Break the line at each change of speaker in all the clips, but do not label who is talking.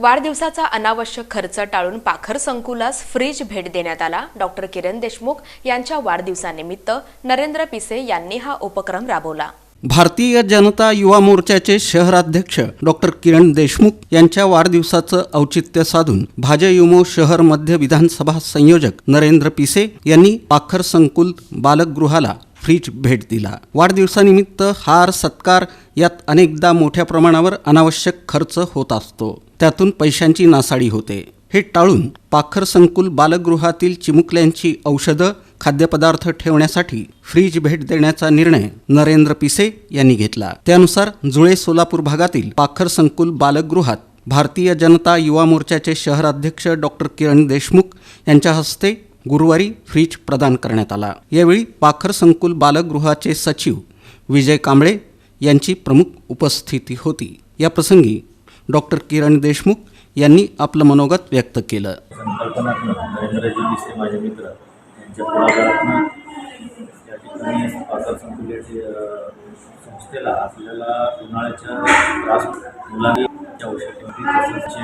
वाढदिवसाचा अनावश्यक खर्च टाळून पाखर संकुलास फ्रीज भेट देण्यात आला. डॉक्टर किरण देशमुख यांच्या वाढदिवसानिमित्त नरेंद्र पिसे यांनी हा उपक्रम राबवला.
भारतीय जनता युवा मोर्चाचे शहराध्यक्ष डॉक्टर किरण देशमुख यांच्या वाढदिवसाचं औचित्य साधून भाजयुमो शहर मध्य विधानसभा संयोजक नरेंद्र पिसे यांनी पाखर संकुल बालकगृहाला फ्रीज भेट दिला. वाढदिवसानिमित्त हार सत्कार यात अनेकदा मोठ्या प्रमाणावर अनावश्यक खर्च होत असतो. त्यातून पैशांची नासाडी होते. हे टाळून पाखर संकुल बालगृहातील चिमुकल्यांची औषधं खाद्यपदार्थ ठेवण्यासाठी फ्रीज भेट देण्याचा निर्णय नरेंद्र पिसे यांनी घेतला. त्यानुसार जुळे सोलापूर भागातील पाखर संकुल बालगृहात भारतीय जनता युवा मोर्चाचे शहराध्यक्ष डॉक्टर किरण देशमुख यांच्या हस्ते गुरुवारी फ्रीज प्रदान करण्यात आला. यावेळी पाखर संकुल बालगृहाचे सचिव विजय कांबळे यांची प्रमुख उपस्थिती होती. या प्रसंगी डॉक्टर किरण देशमुख यांनी आपलं मनोगत व्यक्त केलं.
संकल्पनात्मक नरेंद्रजी पिसे माझे मित्र. यांच्या पुढाकारातनं त्या ठिकाणी पाचर संकुलाची संस्थेला आपल्याला उन्हाळ्याच्या त्रास मुलांच्या औषधी तसंच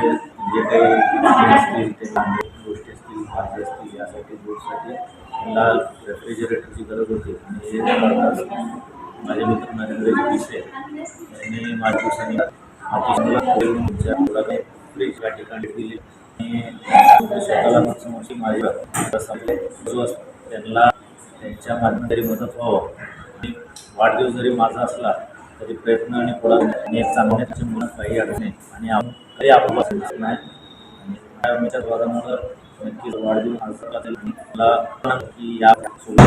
जे काही असतील ते भाजी असतील यासाठी बोटसाठी त्यांना रेफ्रिजरेटरची गरज होती. आणि हे करताच माझे मित्र नरेंद्र पिसे यांनी माझ्या दिवसांनी माझ्या फ्रीज या ठिकाणी दिली. आणि स्वतःला समोरची माझी जो असतो त्यांना त्यांच्या माध्यमातून तरी मदत व्हावं. आणि वाढदिवस जरी माझा असला तरी प्रयत्न आणि पुढं आणि एक चांगल्याच्या मुलात काही अडचणी आणि आपण तरी आपण नाही आणि द्वारामुळं नक्कीच वाढदिवस साजरा केला मला की या सोबत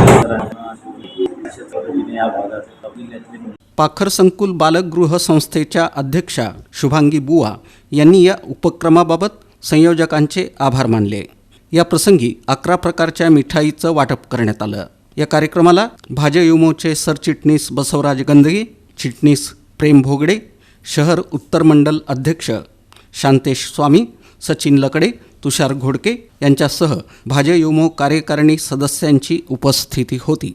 या भागात कपिल्यातले
पाखर संकुल बालकगृह संस्थेच्या अध्यक्षा शुभांगी बुवा यांनी या उपक्रमाबाबत संयोजकांचे आभार मानले. या प्रसंगी अकरा प्रकारच्या मिठाईचं वाटप करण्यात आलं. या कार्यक्रमाला भाजयुमोचे सरचिटणीस बसवराज गंदगी चिटणीस प्रेम भोगडे शहर उत्तर मंडल अध्यक्ष शांतेश स्वामी सचिन लकडे तुषार घोडके यांच्यासह भाजयुमो कार्यकारिणी सदस्यांची उपस्थिती होती.